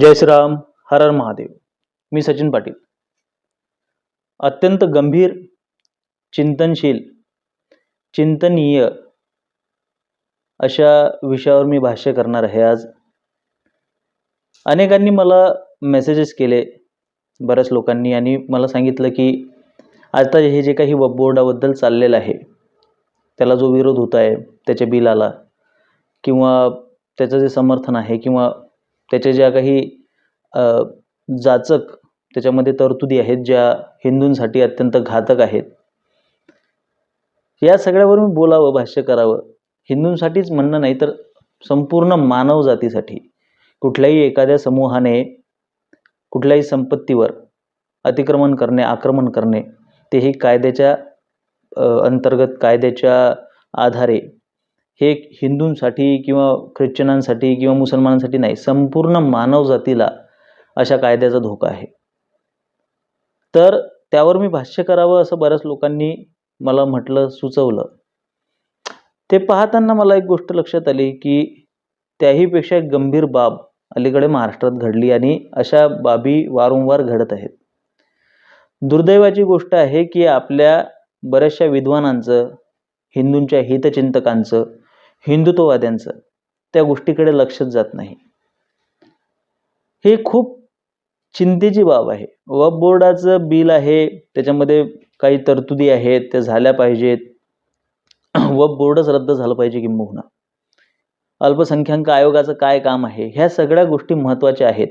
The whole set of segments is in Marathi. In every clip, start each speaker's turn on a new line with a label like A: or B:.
A: जय श्रीराम हर हर महादेव. मी सचिन पाटील. अत्यंत गंभीर चिंतनशील चिंतनीय अशा विषयावर मी भाष्य करणार आहे आज. अनेकांनी मला मेसेजेस केले बऱ्याच लोकांनी आणि मला सांगितलं की आता हे जे काही बोर्डाबद्दल चाललेलं आहे त्याला जो विरोध होत आहे त्याच्या बिलाला किंवा त्याचं जे समर्थन आहे किंवा त्याच्या ज्या काही जाचक त्याच्यामध्ये तरतुदी आहेत ज्या हिंदूंसाठी अत्यंत घातक आहेत या सगळ्यावर मी बोलावं भाष्य करावं. हिंदूंसाठीच म्हणणं नाही तर संपूर्ण मानव जातीसाठी. कुठल्याही एखाद्या समूहाने कुठल्याही संपत्तीवर अतिक्रमण करणे आक्रमण करणे तेही कायद्याच्या अंतर्गत कायद्याच्या आधारे हे हिंदूंसाठी किंवा ख्रिश्चनांसाठी किंवा मुसलमानांसाठी नाही संपूर्ण मानवजातीला अशा कायद्याचा धोका आहे. तर त्यावर मी भाष्य करावं असं बऱ्याच लोकांनी मला म्हटलं सुचवलं. ते पाहताना मला एक गोष्ट लक्षात आली की त्याहीपेक्षा एक गंभीर बाब अलीकडे महाराष्ट्रात घडली आणि अशा बाबी वारंवार घडत आहेत. दुर्दैवाची गोष्ट आहे की आपल्या बऱ्याचशा विद्वानांचं हिंदूंच्या हितचिंतकांचं हिंदुत्ववाद्यांचं त्या गोष्टीकडे लक्षच जात नाही. हे खूप चिंतेची बाब आहे. वफ बोर्डाचं बिल आहे त्याच्यामध्ये काही तरतुदी आहेत त्या झाल्या पाहिजेत. वक्फ बोर्डच रद्द झालं पाहिजे किंबहुना अल्पसंख्याक आयोगाचं काय काम आहे? ह्या सगळ्या गोष्टी महत्त्वाच्या आहेत.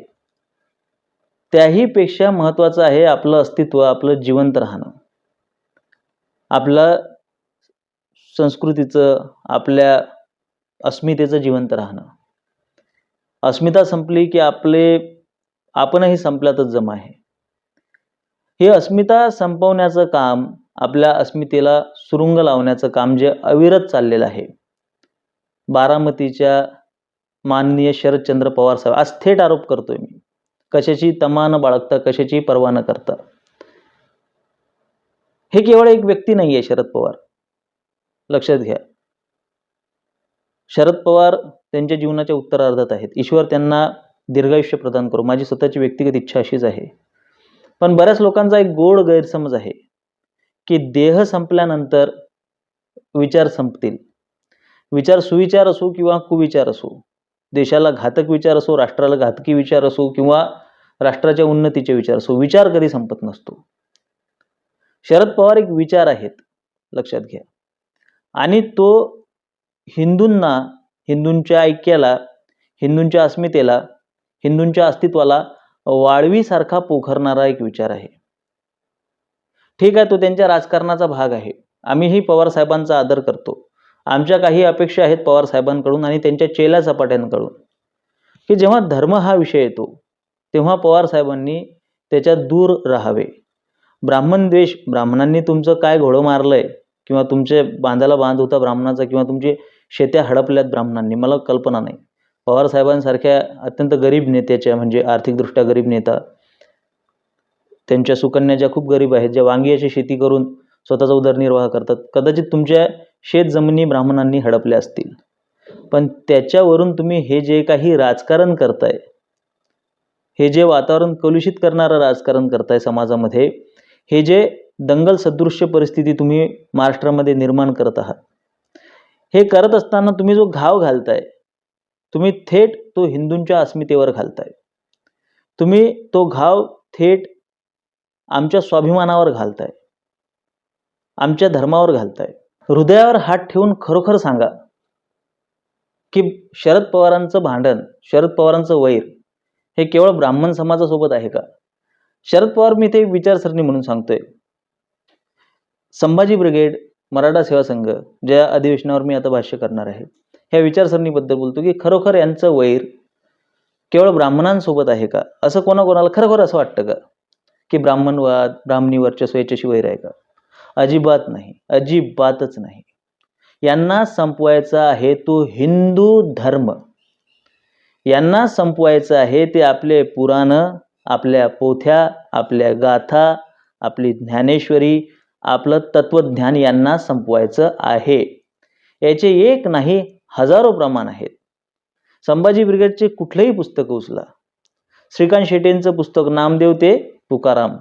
A: त्याहीपेक्षा महत्त्वाचं आहे आपलं अस्तित्व आपलं जिवंत राहणं. आपलं संस्कृतीचं आपल्या अस्मितेचं जिवंत राहणं. अस्मिता संपली की आपले आपणही संपल्यातच जमा आहे. हे अस्मिता संपवण्याचं काम आपल्या अस्मितेला सुरुंग लावण्याचं काम जे अविरत चाललेलं आहे. बारामतीच्या माननीय शरदचंद्र पवार साहेब आज थेट आरोप करतोय मी. कशाची तमा न बाळगता कशाची पर्वा न करता. हे केवळ एक व्यक्ती नाही आहे शरद पवार. लक्षात घ्या. शरद पवार त्यांच्या जीवनाच्या उत्तरार्धात आहेत. ईश्वर त्यांना दीर्घायुष्य प्रदान करू. माझी स्वतःची व्यक्तिगत इच्छा अशीच आहे. पण बऱ्याच लोकांचा एक गोड गैरसमज आहे की देह संपल्यानंतर विचार संपतील. विचार सुविचार असो किंवा कुविचार असो देशाला घातक विचार असो राष्ट्राला घातकी विचार असो किंवा राष्ट्राच्या उन्नतीचे विचार असो विचार कधी संपत नसतो. शरद पवार एक विचार आहेत लक्षात घ्या. आणि तो हिंदूंना हिंदूंच्या ऐक्याला हिंदूंच्या अस्मितेला हिंदूंच्या अस्तित्वाला वाळवीसारखा पोखरणारा एक विचार आहे. ठीक आहे तो त्यांच्या राजकारणाचा भाग आहे. आम्हीही पवार साहेबांचा आदर करतो. आमच्या काही अपेक्षा आहेत पवार साहेबांकडून आणि त्यांच्या चेला सपाट्यांकडून. की जेव्हा धर्म हा विषय येतो तेव्हा पवार साहेबांनी त्याच्यात दूर राहावे. ब्राह्मण द्वेष ब्राह्मणांनी तुमचं काय घोडं मारलंय किंवा तुमचे बांधाला बांध होता ब्राह्मणाचा किंवा तुमचे शेत्या हडपल्यात ब्राह्मणांनी. मला कल्पना नाही. पवारसाहेबांसारख्या अत्यंत गरीब नेत्याच्या म्हणजे आर्थिकदृष्ट्या गरीब नेता त्यांच्या सुकन्या ज्या खूप गरीब आहेत ज्या वांगियाची शेती करून स्वतःचा उदरनिर्वाह करतात कदाचित तुमच्या शेत जमिनी ब्राह्मणांनी हडपल्या असतील. पण त्याच्यावरून तुम्ही हे जे काही राजकारण करताय हे जे वातावरण कलुषित करणारं राजकारण करताय समाजामध्ये हे जे दंगल सदृश्य परिस्थिती तुम्ही महाराष्ट्रामध्ये निर्माण करत आहात हे करत असताना तुम्ही जो घाव घालताय तुम्ही थेट तो हिंदूंच्या अस्मितेवर घालताय. तुम्ही तो घाव थेट आमच्या स्वाभिमानावर घालताय. आमच्या धर्मावर घालताय. हृदयावर हात ठेवून खरोखर सांगा की शरद पवारांचं भांडण शरद पवारांचं वैर हे केवळ ब्राह्मण समाजासोबत आहे का? शरद पवार मी ते विचारसरणी म्हणून सांगतोय. संभाजी ब्रिगेड मराठा सेवा संघ ज्या अधिवेशनावर मी आता भाष्य करणार आहे ह्या विचारसरणीबद्दल बोलतो की खरोखर यांचं वैर केवळ ब्राह्मणांसोबत आहे का? असं कोणाकोणाला खरोखर असं वाटतं का? की ब्राह्मणवाद ब्राह्मणी वर्चस्व याच्याशी वैर आहे का? अजिबात नाही अजिबातच नाही. यांना संपवायचा आहे तो हिंदू धर्म. यांना संपवायचं आहे ते आपले पुराणं आपल्या पोथ्या आपल्या गाथा आपली ज्ञानेश्वरी आपलं तत्वज्ञान यांना संपवायचं आहे. याचे एक नाही हजारो प्रमाण आहेत. संभाजी ब्रिगेडचे कुठलेही पुस्तक उचला. श्रीकांत शेटेंचं पुस्तक नामदेव ते तुकाराम.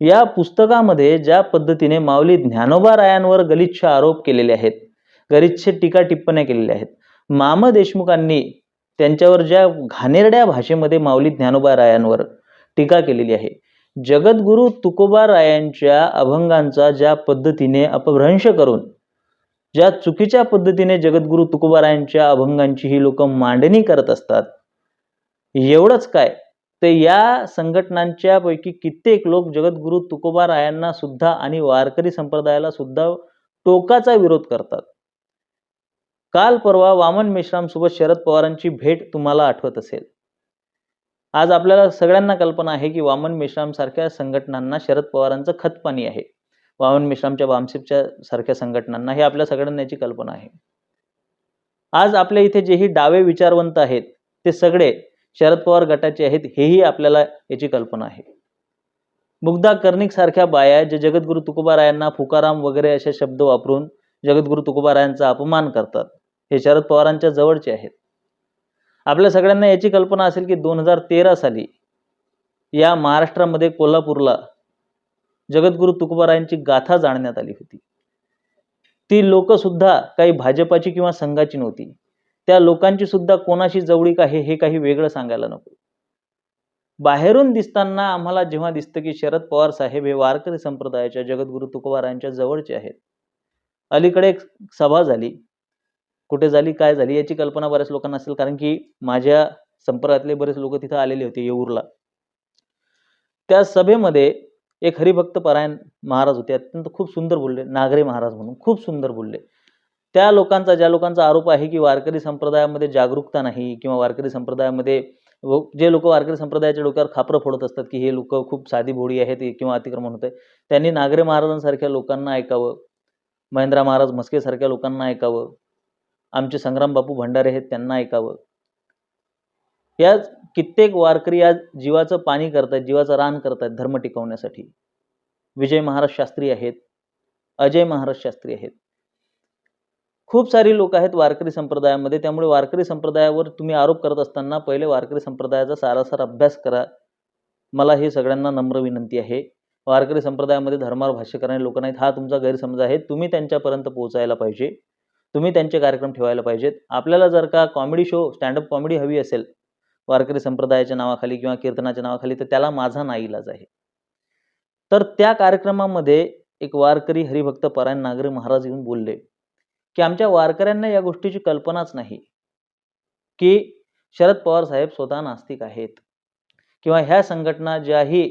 A: या पुस्तकामध्ये ज्या पद्धतीने माऊली ज्ञानोबा रायांवर गलिच्छ आरोप केलेले आहेत गलिच्छ टीका टिप्पण्या केलेल्या आहेत माम देशमुखांनी त्यांच्यावर ज्या घाणेरड्या भाषेमध्ये माऊली ज्ञानोबा रायांवर टीका केलेली आहे जगद्गुरु तुकोबा रायांच्या अभंगांचा ज्या पद्धतीने अपभ्रंश करून ज्या चुकीच्या पद्धतीने जगद्गुरु तुकोबारायांच्या अभंगांची ही लोक मांडणी करत असतात एवढंच काय? तर या संघटनांच्या पैकी कित्येक लोक जगद्गुरु तुकोबारायांना सुद्धा आणि वारकरी संप्रदायाला सुद्धा टोकाचा विरोध करतात. काल परवा वामन मेश्राम सोबत शरद पवारांची भेट तुम्हाला आठवत असेल. आज आपल्याला सगळ्यांना कल्पना आहे की वामन मेश्राम सारख्या संघटनांना शरद पवारांचं खतपाणी आहे. वामन मेश्रामच्या वामसिपच्या सारख्या संघटनांना हे आपल्या सगळ्यांना याची कल्पना आहे. आज आपल्या इथे जेही डावे विचारवंत आहेत ते सगळे शरद पवार गटाचे आहेत हेही आपल्याला याची कल्पना आहे. मुग्धा कर्णिक सारख्या बाया जे जगद्गुरु तुकोबारायांना फुकाराम वगैरे असे शब्द वापरून जगद्गुरु तुकोबारायांचा अपमान करतात. हे शरद पवारांच्या जवळचे आहेत. आपल्या सगळ्यांना याची कल्पना असेल की दोन हजार तेरा साली या महाराष्ट्रामध्ये कोल्हापूरला जगद्गुरु तुकोबारायांची गाथा जाणण्यात आली होती. ती लोकसुद्धा काही भाजपाची किंवा संघाची नव्हती. त्या लोकांची सुद्धा कोणाशी जवळीक आहे हे काही वेगळं सांगायला नको. बाहेरून दिसताना आम्हाला जेव्हा दिसतं की शरद पवार साहेब हे वारकरी संप्रदायाच्या जगद्गुरु तुकोबारायांच्या जवळचे आहेत. अलीकडे एक सभा झाली. कुठे झाली काय झाली याची कल्पना बऱ्याच लोकांना असेल. कारण की माझ्या संपर्कातले बरेच लोक तिथं आलेले होते येऊरला. त्या सभेमध्ये एक हरिभक्त परायण महाराज होते. अत्यंत खूप सुंदर बोलले. नागरे महाराज म्हणून खूप सुंदर बोलले. त्या लोकांचा ज्या लोकांचा आरोप आहे की वारकरी संप्रदायामध्ये जागरूकता नाही किंवा वारकरी संप्रदायामध्ये व जे लोक वारकरी संप्रदायाच्या डोक्यावर खापरं फोडत असतात की हे लोक खूप साधी भोळी आहेत किंवा अतिक्रमण होत आहे त्यांनी नागरे महाराजांसारख्या लोकांना ऐकावं. महेंद्रा महाराज म्हस्केसारख्या लोकांना ऐकावं. आमचे संग्राम बापू भंडारे आहेत त्यांना ऐकावं. या कित्येक वारकरी आज जीवाचं पाणी करतायत जीवाचं रान करतायत धर्म टिकवण्यासाठी. विजय महाराज शास्त्री आहेत अजय महाराज शास्त्री आहेत. खूप सारी लोक आहेत वारकरी संप्रदायामध्ये त्यामुळे वारकरी संप्रदायावर तुम्ही आरोप करत असताना पहिले वारकरी संप्रदायाचा सारासार अभ्यास करा. मला हे सगळ्यांना नम्र विनंती आहे. वारकरी संप्रदायामध्ये धर्मावर भाष्य करणारे लोक नाहीत. हा तुमचा गैरसमज आहे. तुम्ही त्यांच्यापर्यंत पोहोचायला पाहिजे. तुम्ही त्यांचे कार्यक्रम ठेवायला पाहिजेत. आपल्याला जर का कॉमेडी शो स्टँडअप कॉमेडी हवी असेल वारकरी संप्रदायाच्या नावाखाली किंवा कीर्तनाच्या नावाखाली तर त्याला माझा नाईलाज आहे. तर त्या कार्यक्रमामध्ये एक वारकरी हरिभक्त परायण नागरी महाराज येऊन बोलले की आमच्या वारकऱ्यांना या गोष्टीची कल्पनाच नाही की शरद पवार साहेब स्वतः नास्तिक आहेत. किंवा ह्या संघटना ज्याही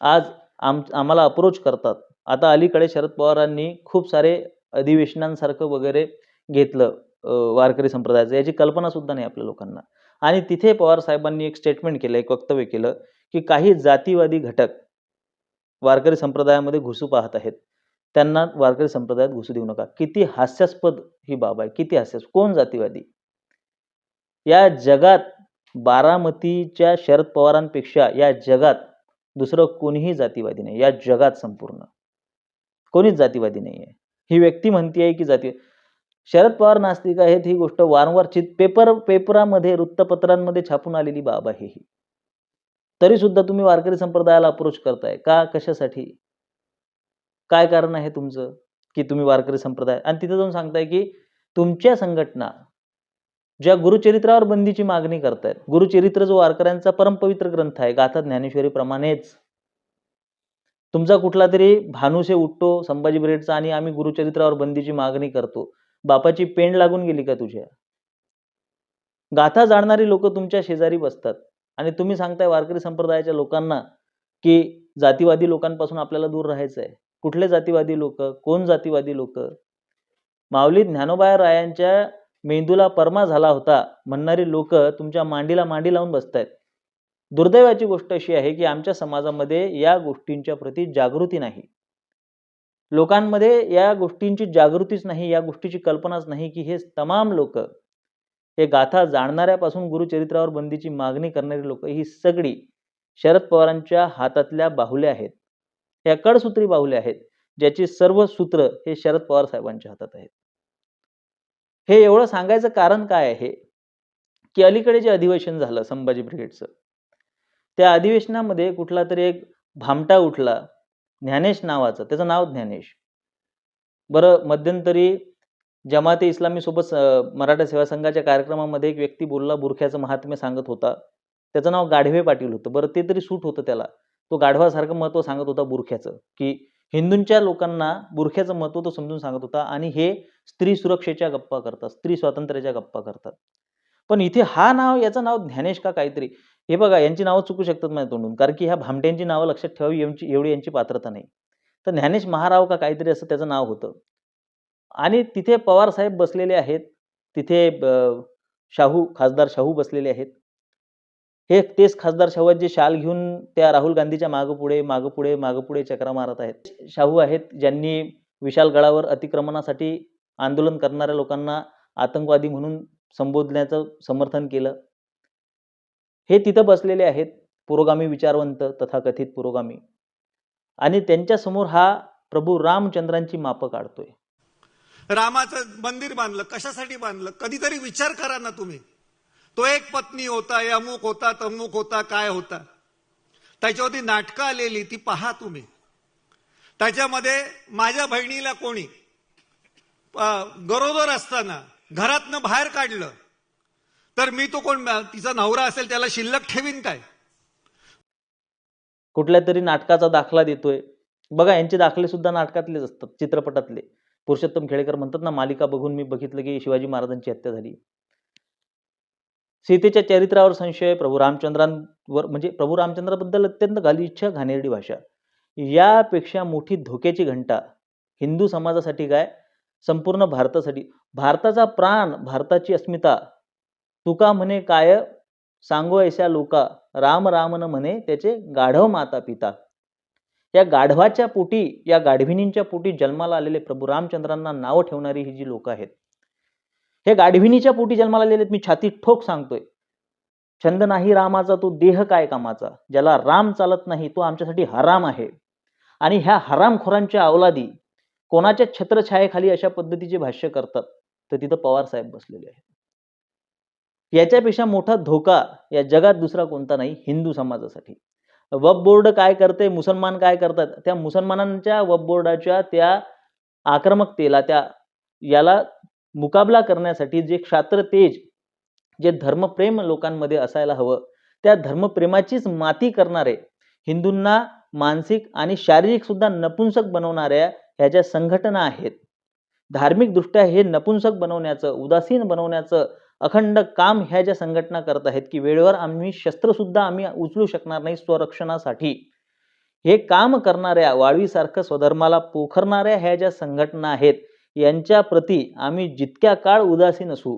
A: आज आम आम्हाला अप्रोच करतात. आता अलीकडे शरद पवारांनी खूप सारे अधिवेशनांसारखं वगैरे घेतलं वारकरी संप्रदायाचं. याची कल्पना सुद्धा नाही आपल्या लोकांना. आणि तिथे पवार साहेबांनी एक स्टेटमेंट केलं एक वक्तव्य केलं की काही जातीवादी घटक वारकरी संप्रदायामध्ये घुसू पाहत आहेत. त्यांना वारकरी संप्रदायात घुसू देऊ नका. किती हास्यास्पद ही बाब आहे. किती हास्यास्पद. कोण जातीवादी? या जगात बारामतीच्या शरद पवारांपेक्षा या जगात दुसरं कोणीही जातीवादी नाही. या जगात संपूर्ण. कोणीच जातीवादी नाही आहे ही व्यक्ती म्हणती आहे की जाते शरद पवार नास्तिक आहेत ही गोष्ट वारंवार चित पेपर पेपरामध्ये वृत्तपत्रांमध्ये छापून आलेली बाब आहे ही. तरी सुद्धा तुम्ही वारकरी संप्रदायाला अप्रोच करताय. का कशासाठी? काय कारण आहे तुमचं? की तुम्ही वारकरी संप्रदाय? आणि तिथे जाऊन सांगताय की तुमच्या संघटना ज्या गुरुचरित्रावर बंदीची मागणी करतायत गुरुचरित्र जो वारकऱ्यांचा परमपवित्र ग्रंथ आहे गाथा ज्ञानेश्वरी प्रमाणेच तुमचा कुठला तरी भानुसे उठतो संभाजी ब्रिगेडचा आणि आम्ही गुरुचरित्रावर बंदीची मागणी करतो. बापाची पेंड लागून गेली का तुझ्या? गाथा जाणणारी लोक तुमच्या शेजारी बसतात. आणि तुम्ही सांगताय वारकरी संप्रदायाच्या लोकांना की जातीवादी लोकांपासून आपल्याला दूर राहायचं आहे कुठले जातीवादी लोक? कोण जातीवादी लोक? माऊली ज्ञानोबा रायांच्या मेंदूला परमा झाला होता म्हणणारी लोक तुमच्या मांडीला मांडी लावून बसतायत. दुर्दैवाची गोष्ट अशी आहे की आमच्या समाजामध्ये या गोष्टींच्या प्रती जागृती नाही. लोकांमध्ये या गोष्टींची जागृतीच नाही या गोष्टीची कल्पनाच नाही की हे तमाम लोक हे गाथा जाणणाऱ्यापासून गुरुचरित्रावर बंदीची मागणी करणारी लोक ही सगळी शरद पवारांच्या हातातल्या बाहुल्या आहेत. या कडसूत्री बाहुल्या आहेत ज्याची सर्व सूत्र हे शरद पवार साहेबांच्या हातात आहेत. हे एवढं सांगायचं कारण काय आहे? की अलीकडे जे अधिवेशन झालं संभाजी ब्रिगेडचं त्या अधिवेशनामध्ये कुठला तरी एक भामटा उठला. ज्ञानेश नावाचा. त्याचं नाव ज्ञानेश. बरं मध्यंतरी जमाते इस्लामी सोबत मराठा सेवा संघाच्या कार्यक्रमामध्ये एक व्यक्ती बोलला बुरख्याचं महात्म्य सांगत होता. त्याचं नाव गाढवे पाटील होतं. बरं ते तरी सूट होतं त्याला. तो गाढवासारखं महत्त्व सांगत होता बुरख्याचं. की हिंदूंच्या लोकांना बुरख्याचं महत्त्व तो समजून सांगत होता आणि हे स्त्री सुरक्षेच्या गप्पा करतात स्त्री स्वातंत्र्याच्या गप्पा करतात. पण इथे हा नाव याचं नाव ज्ञानेश का काहीतरी? हे बघा यांची नावं चुकू शकतात माझ्या तोंडून कारण की ह्या भामट्यांची नावं लक्षात ठेवावी यांची एवढी यांची पात्रता नाही. तर ज्ञानेश महाराव का काहीतरी असं त्याचं नाव होतं. आणि तिथे पवार साहेब बसलेले आहेत. तिथे शाहू खासदार शाहू बसलेले आहेत. हे तेच खासदार शाहू आहेत जे शाल घेऊन त्या राहुल गांधीच्या मागं पुढे मागं पुढे मागं पुढे चक्रा मारत आहेत. शाहू आहेत ज्यांनी विशाल गडावर अतिक्रमणासाठी आंदोलन करणाऱ्या लोकांना आतंकवादी म्हणून संबोधण्याचं समर्थन केलं. हे तिथं बसलेले आहेत. पुरोगामी विचारवंत तथाकथित पुरोगामी. आणि त्यांच्यासमोर हा प्रभू रामचंद्रांची मापं काढतोय.
B: रामाचं मंदिर बांधलं कशासाठी बांधलं? कधीतरी विचार करा ना तुम्ही. तो एक पत्नी होता अमुक होता तमुक होता काय होता. त्याच्यावरती नाटकं आलेली ती पहा तुम्ही. त्याच्यामध्ये माझ्या बहिणीला कोणी गरोदर असताना घरातनं बाहेर काढलं तर मी तो कोण? तिचा नवरा असेल त्याला शिल्लक ठेवीन काय?
A: कुठल्या तरी नाटकाचा दाखला देतोय. बघा यांचे दाखले सुद्धा नाटकातलेच असतात चित्रपटातले. पुरुषोत्तम खेडेकर म्हणतात ना मालिका बघून मी बघितलं की शिवाजी महाराजांची हत्या झाली. सीतेच्या चरित्रावर संशय प्रभू रामचंद्रांवर म्हणजे प्रभू रामचंद्राबद्दल अत्यंत गालिच्छा घाणेरडी भाषा. यापेक्षा मोठी धोक्याची घंटा. हिंदू समाजासाठी काय? संपूर्ण भारतासाठी. भारताचा प्राण भारताची अस्मिता. तुका म्हणे काय सांगो ऐशा लोका? राम रामन न म्हणे त्याचे गाढव माता पिता. या गाढवाच्या पोटी या गाढविणींच्या पोटी जन्माला आलेले प्रभू रामचंद्रांना नावं ठेवणारी ही जी लोक आहेत. हे गाढविणीच्या पोटी जन्माला आलेले आहेत, मी छाती ठोक सांगतोय. छंद नाही रामाचा तो देह काय कामाचा? ज्याला राम चालत नाही तो आमच्यासाठी हराम आहे. आणि ह्या हरामखोरांच्या अवलादी कोणाच्या छत्रछायेखाली अशा पद्धतीचे भाष्य करतात? तर तिथं पवार साहेब बसलेले आहेत. याच्यापेक्षा मोठा धोका या जगात दुसरा कोणता नाही हिंदू समाजासाठी. वब बोर्ड काय करते मुसलमान काय करतात त्या मुसलमानांच्या वब बोर्डाच्या त्या आक्रमकतेला त्या याला मुकाबला करण्यासाठी जे क्षात्र तेज जे धर्मप्रेम लोकांमध्ये असायला हवं त्या धर्मप्रेमाचीच माती करणारे हिंदूंना मानसिक आणि शारीरिक सुद्धा नपुंसक बनवणाऱ्या ह्या ज्या संघटना आहेत धार्मिकदृष्ट्या हे नपुंसक बनवण्याचं उदासीन बनवण्याचं अखंड काम ह्या ज्या संघटना करत आहेत की वेळेवर आम्ही शस्त्रसुद्धा आम्ही उचलू शकणार नाही स्वरक्षणासाठी. हे काम करणाऱ्या वाळवीसारखं स्वधर्माला पोखरणाऱ्या ह्या ज्या संघटना आहेत यांच्या प्रती आम्ही जितक्या काळ उदासीन असू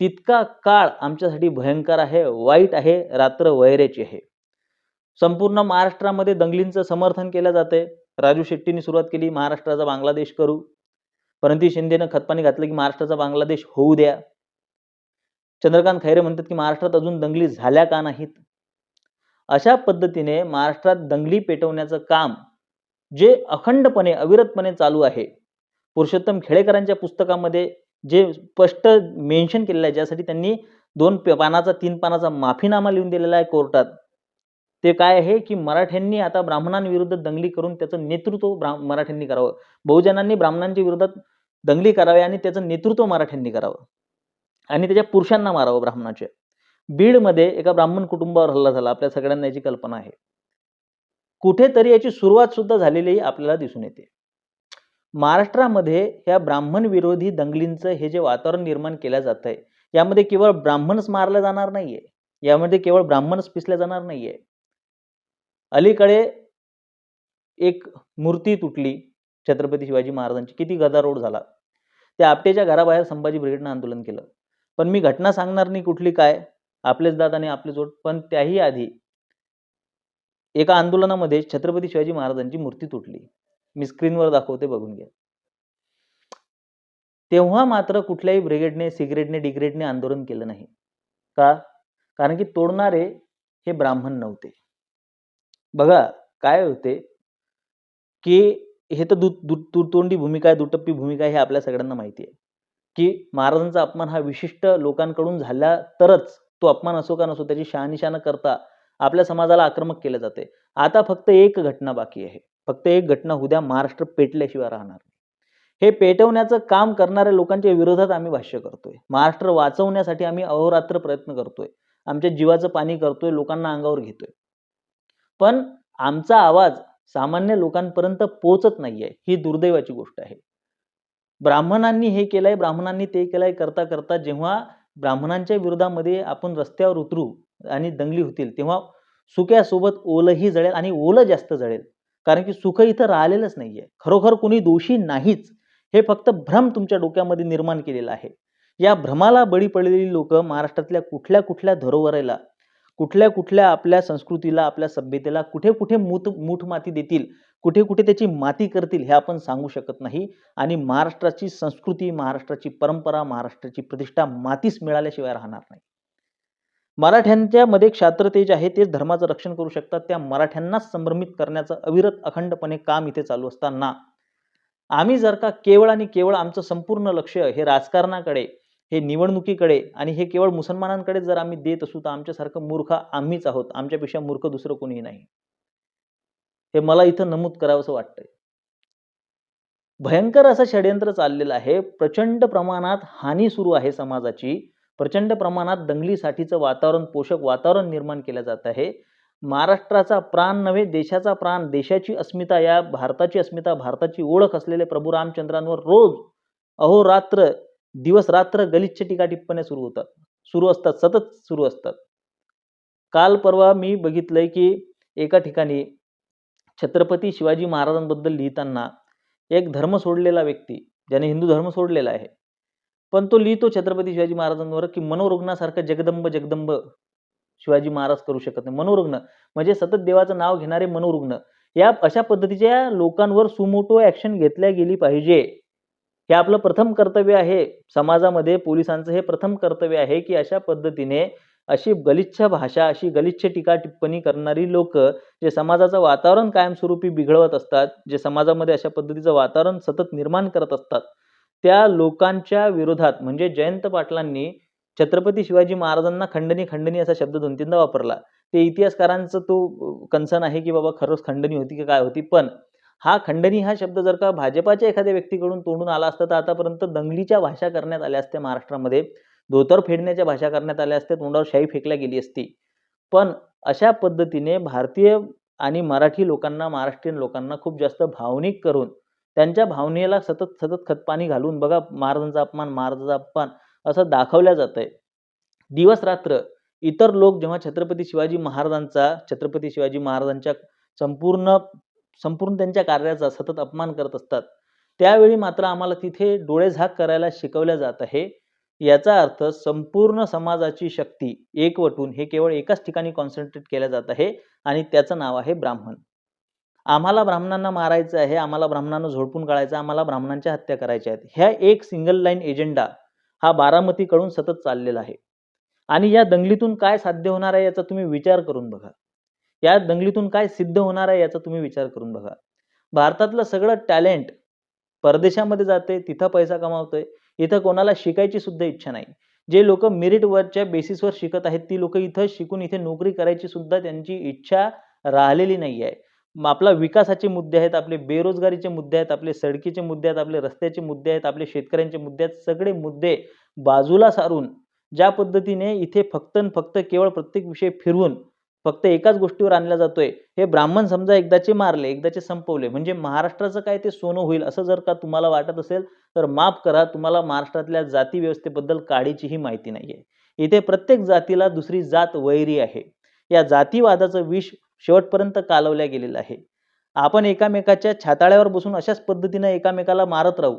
A: तितका काळ आमच्यासाठी भयंकर आहे वाईट आहे रात्र वैऱ्याची आहे. संपूर्ण महाराष्ट्रामध्ये दंगलींचं समर्थन केलं जाते राजू शेट्टीने सुरुवात केली महाराष्ट्राचा बांगलादेश करू. परंतु शिंदेनं खतपाणी घातलं की महाराष्ट्राचा बांगलादेश होऊ द्या. चंद्रकांत खैरे म्हणतात की महाराष्ट्रात अजून दंगली झाल्या का नाहीत? अशा पद्धतीने महाराष्ट्रात दंगली पेटवण्याचं काम जे अखंडपणे अविरतपणे चालू आहे पुरुषोत्तम खेडेकरांच्या पुस्तकामध्ये जे स्पष्ट मेन्शन केलेलं आहे ज्यासाठी त्यांनी दोन पानाचा तीन पानाचा माफीनामा लिहून दिलेला आहे कोर्टात ते काय आहे की मराठ्यांनी आता ब्राह्मणांविरुद्ध दंगली करून त्याचं नेतृत्व ब्रा मराठ्यांनी करावं. बहुजनांनी ब्राह्मणांच्या विरोधात दंगली करावी आणि त्याचं नेतृत्व मराठ्यांनी करावं. आणि त्याच्या पुरुषांना मारावं ब्राह्मणाचे. बीडमध्ये एका ब्राह्मण कुटुंबावर हल्ला झाला. आपल्या सगळ्यांना याची कल्पना आहे. कुठेतरी याची सुरुवात सुद्धा झालेली आपल्याला दिसून येते. महाराष्ट्रामध्ये ह्या ब्राह्मण विरोधी दंगलींचं हे जे वातावरण निर्माण केलं जात आहे यामध्ये केवळ ब्राह्मणच मारलं जाणार नाहीये. यामध्ये केवळ ब्राह्मणच पिसल्या जाणार नाहीये. अलीकडे एक मूर्ती तुटली छत्रपती शिवाजी महाराजांची. किती गदारोड झाला. त्या आपटेच्या घराबाहेर संभाजी ब्रिगेडनं आंदोलन केलं. पण मी घटना सांगणार नाही कुठली काय आपलेच दात आणि आपले जोड पण त्याही आधी एका आंदोलनामध्ये छत्रपती शिवाजी महाराजांची मूर्ती तुटली. मी स्क्रीनवर दाखवते बघून घ्या. तेव्हा मात्र कुठल्याही ब्रिगेडने सिगरेटने डिग्रेडने आंदोलन केलं नाही. का? कारण की तोडणारे हे ब्राह्मण नव्हते. बघा काय होते? की हे तर दु दु भूमिका आहे दुटप्पी भूमिका आहे हे आपल्या सगळ्यांना माहिती आहे. की महाराजांचा अपमान हा विशिष्ट लोकांकडून झाला तरच तो अपमान असो का नसो त्याची शहानिशा न करता आपल्या समाजाला आक्रमक केलं जाते. आता फक्त एक घटना बाकी आहे. फक्त एक घटना उद्या महाराष्ट्र पेटल्याशिवाय राहणार हे पेटवण्याचं काम करणाऱ्या लोकांच्या विरोधात आम्ही भाष्य करतोय. महाराष्ट्र वाचवण्यासाठी आम्ही अहोरात्र प्रयत्न करतोय. आमच्या जीवाचं पाणी करतोय लोकांना अंगावर घेतोय. पण आमचा आवाज सामान्य लोकांपर्यंत पोचत नाहीये ही दुर्दैवाची गोष्ट आहे. ब्राह्मणांनी हे केलंय ब्राह्मणांनी ते केलंय करता करता जेव्हा ब्राह्मणांच्या विरोधामध्ये आपण रस्त्यावर उतरू आणि दंगली होतील तेव्हा सुक्यासोबत ओलही जळेल आणि ओलं जास्त जळेल. कारण की सुख इथं राहिलेलंच नाहीये. खरोखर कोणी दोषी नाहीच. हे फक्त भ्रम तुमच्या डोक्यामध्ये निर्माण केलेला आहे. या भ्रमाला बळी पडलेली लोक महाराष्ट्रातल्या कुठल्या कुठल्या धरोवरेला कुठल्या कुठल्या आपल्या संस्कृतीला आपल्या सभ्यतेला कुठे कुठे मूत मूठ माती देतील कुठे कुठे त्याची माती करतील हे आपण सांगू शकत नाही. आणि महाराष्ट्राची संस्कृती महाराष्ट्राची परंपरा महाराष्ट्राची प्रतिष्ठा मातीस मिळाल्याशिवाय राहणार नाही. मराठ्यांच्या मध्ये क्षात्रतेज आहे तेच धर्माचं रक्षण करू शकतात. त्या मराठ्यांनाच संभ्रमित करण्याचं अविरत अखंडपणे काम इथे चालू असताना. आम्ही जर का केवळ आणि केवळ आमचं संपूर्ण लक्ष हे राजकारणाकडे हे निवडणुकीकडे आणि हे केवळ मुसलमानांकडे जर आम्ही देत असू तर आमच्यासारखं मूर्ख आम्हीच आहोत. आमच्यापेक्षा मूर्ख दुसरं कोणीही नाही. हे मला इथं नमूद करावंसं वाटतंय. भयंकर असं षडयंत्र चाललेलं आहे. प्रचंड प्रमाणात हानी सुरू आहे समाजाची. प्रचंड प्रमाणात दंगलीसाठीचं वातावरण पोषक वातावरण निर्माण केलं जात आहे. महाराष्ट्राचा प्राण नव्हे देशाचा प्राण देशाची अस्मिता या भारताची अस्मिता भारताची ओळख असलेले प्रभू रामचंद्रांवर रोज अहोरात्र दिवस रात्र गलिच्छ टीका टिप्पण्या सुरू होतात. सुरू असतात सतत सुरू असतात. काल परवा मी बघितलंय की एका ठिकाणी छत्रपती शिवाजी महाराजांबद्दल लिहिताना एक धर्म सोडलेला व्यक्ती ज्याने हिंदू धर्म सोडलेला आहे. पण तो लिहितो छत्रपती शिवाजी महाराजांवर की मनोरुग्णासारखं जगदंब जगदंब शिवाजी महाराज करू शकत नाही. मनोरुग्ण म्हणजे सतत देवाचं नाव घेणारे मनोरुग्ण. या अशा पद्धतीच्या लोकांवर सुमोटो ऍक्शन घेतल्या गेली पाहिजे. हे आपलं प्रथम कर्तव्य आहे. समाजामध्ये पोलिसांचं हे प्रथम कर्तव्य आहे की अशा पद्धतीने अशी गलिच्छ भाषा अशी गलिच्छ टीका टिप्पणी करणारी लोक जे समाजाचं वातावरण कायमस्वरूपी बिघडवत असतात जे समाजामध्ये अशा पद्धतीचं वातावरण सतत निर्माण करत असतात त्या लोकांच्या विरोधात म्हणजे जयंत पाटलांनी छत्रपती शिवाजी महाराजांना खंडणी खंडणी असा शब्द दोन तीनदा वापरला. ते इतिहासकारांचं तो कन्सर्न आहे की बाबा खरंच खंडणी होती की काय होती पण हा खंडणी हा शब्द जर का भाजपाच्या एखाद्या व्यक्तीकडून तोंडून आला असता तर आतापर्यंत दंगलीच्या भाषा करण्यात आल्या असत्या महाराष्ट्रामध्ये. धोतर फेडण्याच्या भाषा करण्यात आल्या असत्या तोंडावर शाई फेकल्या गेली असती. पण अशा पद्धतीने भारतीय आणि मराठी लोकांना महाराष्ट्रीयन लोकांना खूप जास्त भावनिक करून त्यांच्या भावनेला सतत सतत खतपाणी घालून बघा महाराजांचा अपमान महाराजांचा अपमान असं दाखवल्या जात आहे दिवस रात्र इतर लोक जेव्हा छत्रपती शिवाजी महाराजांचा छत्रपती शिवाजी महाराजांच्या संपूर्ण संपूर्ण त्यांच्या कार्याचा सतत अपमान करत असतात त्यावेळी मात्र आम्हाला तिथे डोळे झाक करायला शिकवल्या जात आहे. याचा अर्थ संपूर्ण समाजाची शक्ती एकवटून हे केवळ एकाच ठिकाणी कॉन्सन्ट्रेट केल्या जात आहे आणि त्याचं नाव आहे ब्राह्मण. आम्हाला ब्राह्मणांना मारायचं आहे आम्हाला ब्राह्मणांना झोडपून काढायचं आम्हाला ब्राह्मणांच्या हत्या करायच्या आहेत ह्या एक सिंगल लाईन एजेंडा हा बारामतीकडून सतत चाललेला आहे. आणि या दंगलीतून काय साध्य होणार आहे याचा तुम्ही विचार करून बघा. या दंगलीतून काय सिद्ध होणार आहे याचा तुम्ही विचार करून बघा. भारतातलं सगळं टॅलेंट परदेशामध्ये जाते तिथं पैसा कमावतोय इथं कोणाला शिकायची सुद्धा इच्छा नाही. जे लोक मेरिटवरच्या बेसिसवर शिकत आहेत ती लोक इथं शिकून इथे नोकरी करायची सुद्धा त्यांची इच्छा राहिलेली नाही आहे आपला विकासाचे मुद्दे आहेत आपले बेरोजगारीचे मुद्दे आहेत आपले सडकीचे मुद्दे आहेत आपले रस्त्याचे मुद्दे आहेत आपले शेतकऱ्यांचे मुद्दे आहेत सगळे मुद्दे बाजूला सारून ज्या पद्धतीने इथे फक्त फक्त केवळ प्रत्येक विषय फिरवून फक्त एकाच गोष्टीवर आणला जातोय. हे ब्राह्मण समजा एकदाचे मारले एकदाचे संपवले म्हणजे महाराष्ट्राचं काय ते सोनं होईल असं जर का तुम्हाला वाटत असेल तर माफ करा तुम्हाला महाराष्ट्रातल्या जाती व्यवस्थेबद्दल काळीचीही माहिती नाहीये. इथे प्रत्येक जातीला दुसरी जात वैरी आहे. या जातीवादाचं विष शेवटपर्यंत कालवल्या गेलेलं आहे. आपण एकामेकाच्या छाताळ्यावर बसून अशाच पद्धतीनं एकामेकाला मारत राहू.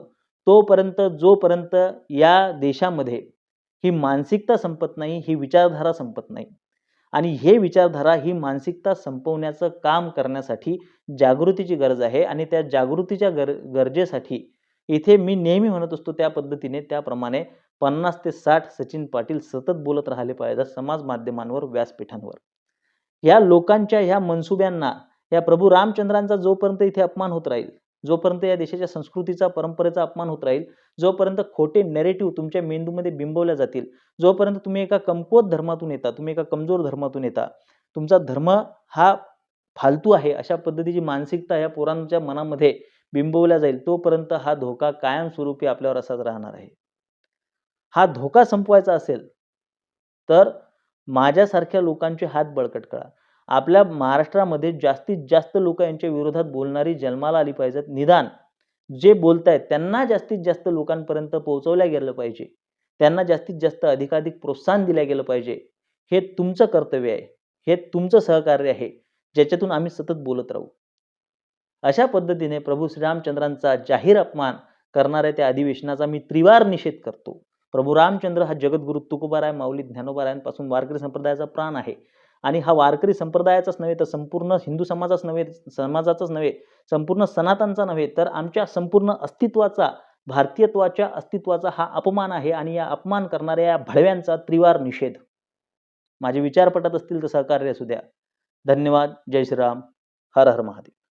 A: तोपर्यंत जोपर्यंत या देशामध्ये ही मानसिकता संपत नाही ही विचारधारा संपत नाही. आणि हे विचारधारा ही मानसिकता संपवण्याचं काम करण्यासाठी जागृतीची गरज आहे आणि त्या जागृतीच्या गर गरजेसाठी इथे मी नेहमी म्हणत असतो त्या पद्धतीने त्याप्रमाणे पन्नास ते साठ सचिन पाटील सतत बोलत राहिले पाहिजे समाज माध्यमांवर व्यासपीठांवर. या लोकांच्या ह्या मनसुब्यांना या प्रभू रामचंद्रांचा जोपर्यंत इथे अपमान होत राहील जोपर्यंत या देशाच्या संस्कृतीचा परंपरेचा अपमान होत राहील जोपर्यंत खोटे नेरेटिव्ह तुमच्या मेंदूमध्ये बिंबवल्या जातील जोपर्यंत तुम्ही एका कमकुवत धर्मातून येता तुम्ही एका कमजोर धर्मातून येता तुमचा धर्म हा फालतू आहे अशा पद्धतीची मानसिकता या पोरांच्या मनामध्ये बिंबवल्या जाईल तोपर्यंत हा धोका कायमस्वरूपी आपल्यावर असाच राहणार आहे. हा धोका संपवायचा असेल तर माझ्यासारख्या लोकांचे हात बळकट करा. आपल्या महाराष्ट्रामध्ये जास्तीत जास्त लोक यांच्या विरोधात बोलणारी जन्माला आली पाहिजेत निदान. जे बोलतायत त्यांना जास्तीत जास्त लोकांपर्यंत पोहोचवल्या गेलं पाहिजे. त्यांना जास्तीत जास्त अधिकाधिक प्रोत्साहन दिलं गेलं पाहिजे. हे तुमचं कर्तव्य आहे. हे तुमचं सहकार्य आहे. ज्याच्यातून आम्ही सतत बोलत राहू. अशा पद्धतीने प्रभू श्रीरामचंद्रांचा जाहीर अपमान करणाऱ्या त्या अधिवेशनाचा मी त्रिवार निषेध करतो. प्रभू रामचंद्र हा जगद्गुरु तुकोबाराय माऊली ज्ञानोबारायांपासून वारकरी संप्रदायाचा प्राण आहे. आणि हा वारकरी संप्रदायाचाच नव्हे तर संपूर्ण हिंदू समाजाच नव्हे समाजाचाच नव्हे संपूर्ण सनातनचा नव्हे तर आमच्या संपूर्ण अस्तित्वाचा भारतीयत्वाच्या अस्तित्वाचा हा अपमान आहे आणि या अपमान करणाऱ्या या भळव्यांचा त्रिवार निषेध. माझे विचार पटत असतील तर सहकार्य असू द्या. धन्यवाद. जय श्रीराम. हर हर महादेव.